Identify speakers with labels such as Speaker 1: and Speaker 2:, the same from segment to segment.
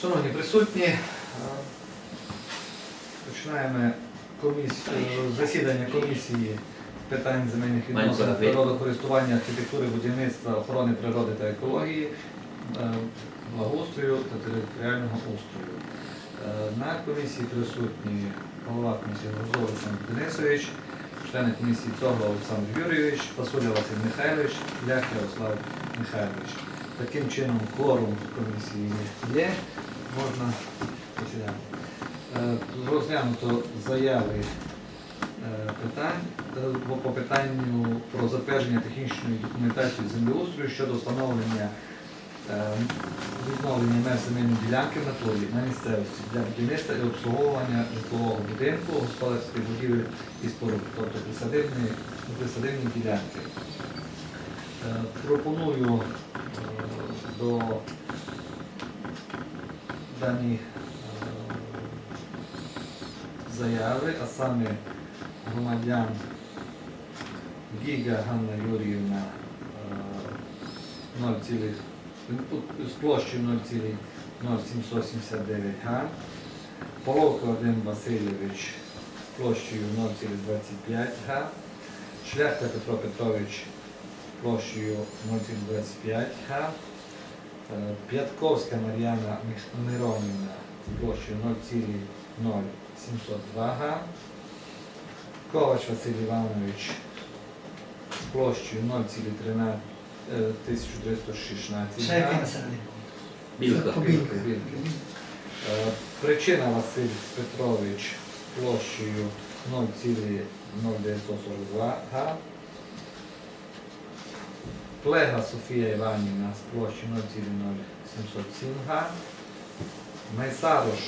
Speaker 1: Шановні присутні, е, починаємо засідання комісії з питань земельних відносин, природокористування, архітектури, будівництва, охорони природи та екології, е, благоустрою та територіального устрою. Е, На комісії присутні голова комісії Гурзов Олександр Денисович, члени комісії Цогла Олександр Юрійович, Фасуля Василь Михайлович, Лях Ярослав Михайлович. Таким чином кворум комісії є, можна. Е, Розглянуто заяви е, питань е, по- питанню про затвердження технічної документації землеустрою щодо встановлення відновлення меж земельної ділянки в натурі на місцевості для будівництва і обслуговування житлового будинку, господарських будівель і споруд, тобто присадибні ділянки. Пропоную до дані е, заяви, а саме громадян Гіга Ганна Юріївна е, 0, з площею 0,0779 га, Половка Вадим Васильович з площею 0,25 га, Шляхта Петро Петрович площею 0,25 га, Е, П'ятковська Мар'яна Миронівна з площею 0,0702 га, Ковач Василь Іванович з площею 0,13 е, 1316
Speaker 2: Ще який
Speaker 1: га.
Speaker 3: Білка.
Speaker 1: Е, Причина Василь Петрович площею 0,0942 га. Плега Софія Іванівна з площею 0,0707 га. Майсарош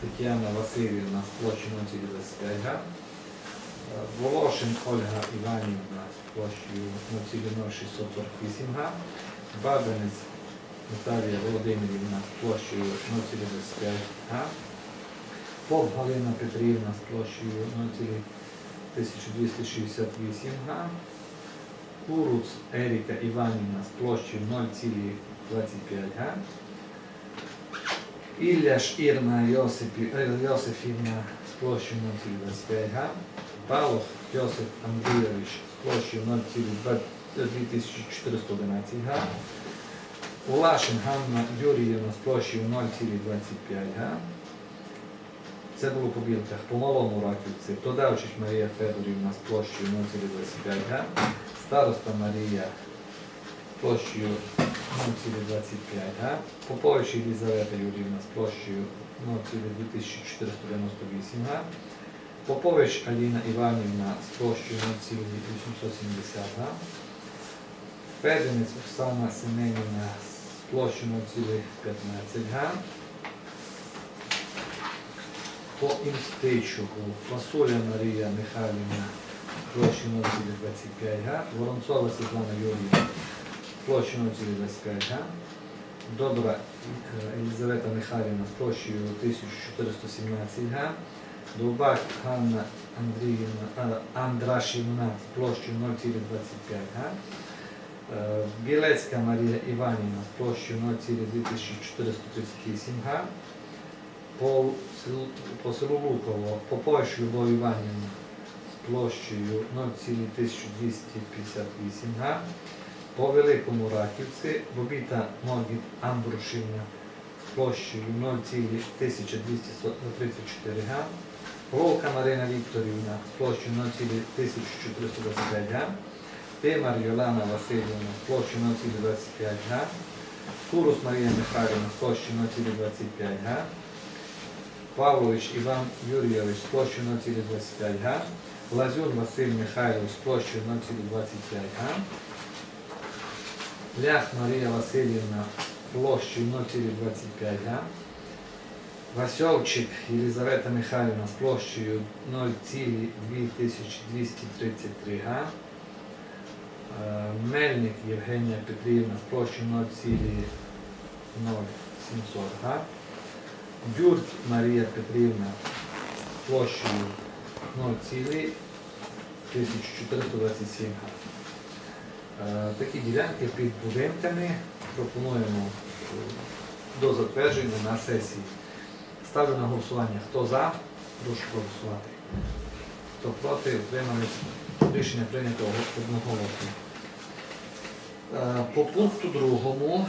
Speaker 1: Тетяна Васильівна з площею 0,25 га. Волошин Ольга Іванівна з площею 0,0648 га. Бабинець Наталія Володимирівна з площею 0,25 га. Поп Галина Петрівна з площею 0,1268 га. Куруц Еріка Іванівна з площею 0,25 га. Ілляш Ірна е, Йосифівна з площею 0,25 га. Павлов Йосип Андрійович з площею 0,2411 га. Улашин Ганна Юріївна з площею 0,25 га. Це було по білках. По новому раківці Тодавчич Марія Федорівна з площею 0,25 га. Староста Марія площею 0,25 га. Попович Єлізавета Юріївна з площею 0,2498 га. Попович Аліна Іванівна з площею 0,870 га. Феденець Оксана Семенівна з площею 0,15 га. По Інстичугу Фасоля Марія Михайлівна площею 0,25 га. Воронцова Світлана Юріївна площею 0,25 га. Добра Елізавета Михайлівна площею 1417 га. Довбак Ганна Андріївна е, Андрашівна площею 0,25 га. Е, Білецька Марія Іванівна площею 0,2438 га. По селу, Луково Попович Любов Іванівна площею 0,1258 га. По Великому Раківці Бобіта Могіт Амбрушівна площею 0,1234 га. Вовка Марина Вікторівна площею 0,1425 га. Тимар Йолана Васильівна площею 0,25 га. Курус Марія Михайлівна площею 0,25 га. Павлович Іван Юрійович площею 0,25 га. Лазюн Василь Михайлович площею 0,25 га. Лях Марія Васильівна з площею 0,25 га. Васьовчик Єлізавета Михайлівна з площею 0,2233 га. Е, Мельник Євгенія Петрівна з площею 0,0700 га. Дюрт Марія Петрівна площею 0,1427. Е, Такі ділянки під будинками пропонуємо е, до затвердження на сесії. Ставлю на голосування. Хто за? Прошу голосувати. Хто проти, утримались. Рішення прийнято одноголосно. Е, По пункту другому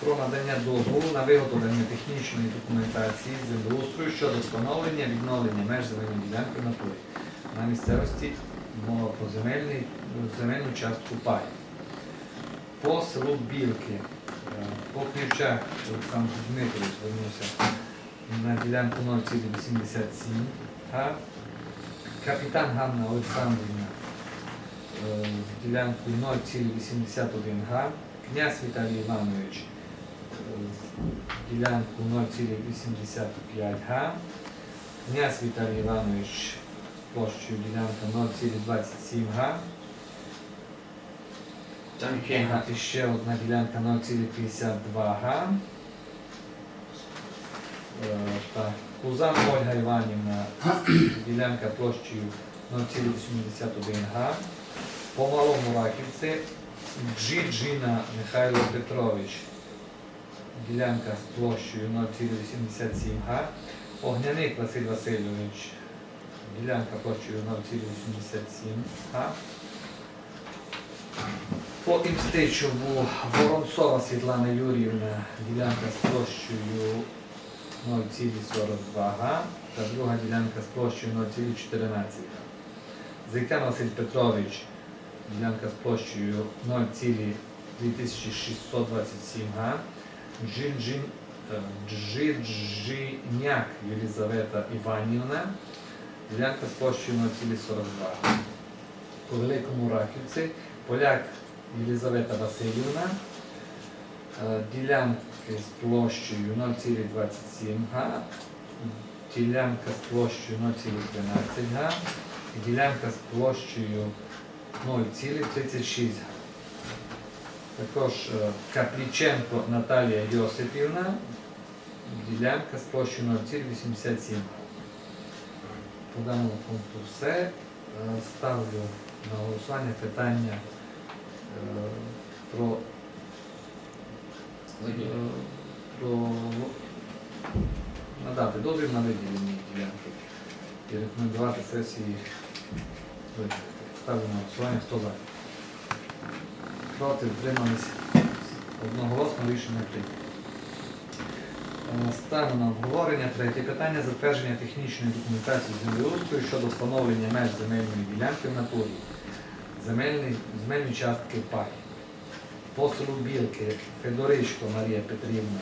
Speaker 1: про надання дозволу на виготовлення технічної документації з землеустрою щодо встановлення відновлення меж земельної ділянки на полі. На місцевості мова про земельну частку пай. По селу Білки, е, по Кнівчак Олександр Дмитрович звернувся на ділянку 0,87 га. Капітан Ганна Олександрівна е, з ділянкою 0,81 га. Князь Віталій Іванович е, ділянку 0,85 га. Князь Віталій Іванович площею ділянка 0,27 га.
Speaker 3: Там ще
Speaker 1: одна ділянка 0,52 га. Е, Кузан Ольга Іванівна, ділянка площею 0,81 га. По малому Раківці Джиджина Михайло Петрович, ділянка з площею 0,87 га. Огняник Василь Васильович, ділянка площею 0,87 га. По Імстичеву Воронцова Світлана Юріївна, ділянка з площею 0,42 га та друга ділянка з площею 0,14 га. Зайкан Василь Петрович, ділянка з площею 0,2627 га. Джинджин, е, Єлізавета Іванівна, ділянка з площею 0,42. По Великому Раківці Поляк Єлізавета Васильівна, е, ділянки з площею 0,27 га, ділянка з площею 0,13 га ділянка з площею 0,36. Також е, Капліченко Наталія Йосипівна, ділянка з площею 0,87. По даному пункту все. Е, Ставлю на голосування питання е, про, про надати дозвіл на виділення ділянки і рекомендувати сесії. Ставлю на голосування, хто за. Проти втримались одноголосно рішення прийнято. Е, Ставимо на обговорення третє питання затвердження технічної документації землеустрою щодо встановлення меж земельної ділянки в натурі. Земельний, земельні частки пай. По селу Білки Федоричко Марія Петрівна,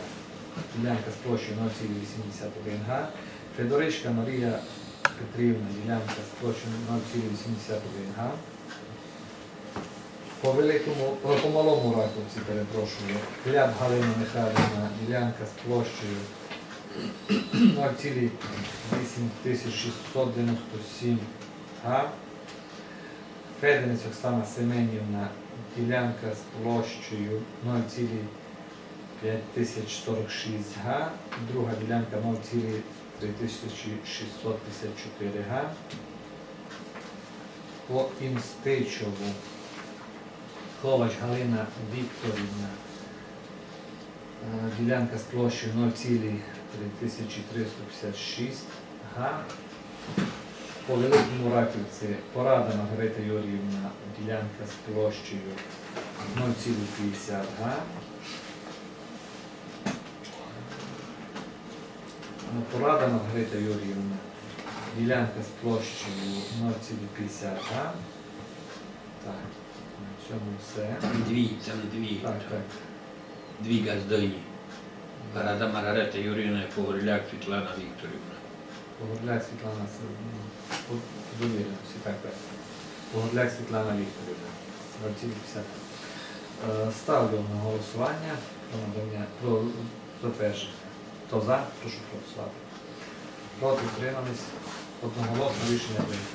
Speaker 1: ділянка з площею 0,81 га. Федоричка Марія Петрівна, ділянка з площею 0,81 га. По великому, по малому раковці, перепрошую, Хляб Галина Михайлівна, ділянка з площею 0,8697 га. Феденець Оксана Семенівна, ділянка з площею 0,5046 га, друга ділянка 0,3654 га. По Інстичову Ковач Галина Вікторівна, е, ділянка з площею 0,3356 га. По Великому Раківці Порада Маргарита Юріївна, ділянка з площею 0,50 га. Порада Маргарита Юріївна, ділянка з площею 0,50 га. Так, на цьому все.
Speaker 3: Дві, там дві.
Speaker 1: Так, так.
Speaker 3: Дві газдойні. Рада Маргарета Юріївна і Погорляк Світлана Вікторівна.
Speaker 1: Погорляк Світлана довіреності, так, так. Погорляк Світлана Вікторівна. 0,50. Е, Ставлю на голосування про надання про затвердження. Хто за, прошу голосувати. Проти утримались. Одноголосно рішення прийнято.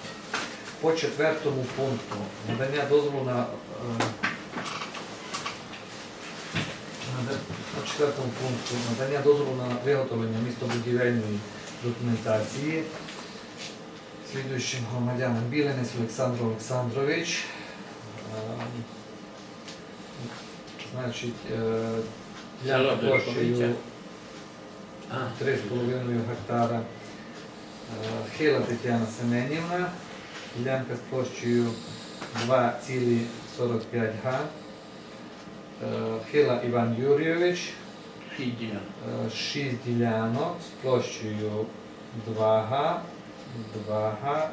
Speaker 1: По четвертому пункту надання дозволу на е, нада- по четвертому пункту надання дозволу на виготовлення містобудівельної документації слідуючим громадянам Біленець Олександр Олександрович. Е, Значить, е, ділянка площею 3,5 гектара. Е, Хила Тетяна Семенівна, ділянка з площею 2,45 га. Е, Хила Іван Юрійович,
Speaker 3: Сідіна.
Speaker 1: 6 ділянок з площею 2 га, 2 га,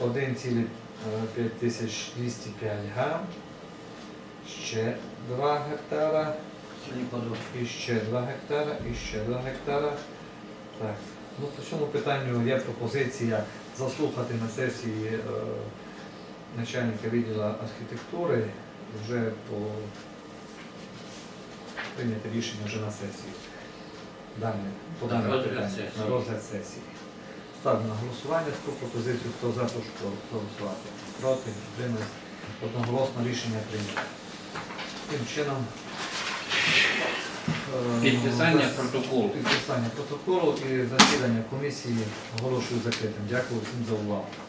Speaker 1: е, 1,5205 га, ще 2 гектара.
Speaker 3: Сьогодні подумав.
Speaker 1: І ще 2 гектара, і ще 2 гектара. Так. Ну, по цьому питанню є пропозиція заслухати на сесії е, начальника відділу архітектури вже по прийняти рішення вже на сесії. Дане, по
Speaker 3: На
Speaker 1: даному питанню, на розгляд сесії. Ставлю на голосування таку пропозицію, хто за, прошу проголосувати. Проти, підтримуюсь. Одноголосно рішення прийнято. Тим чином. Е,
Speaker 3: Підписання протоколу.
Speaker 1: Підписання протоколу і засідання комісії оголошую закритим. Дякую всім за увагу.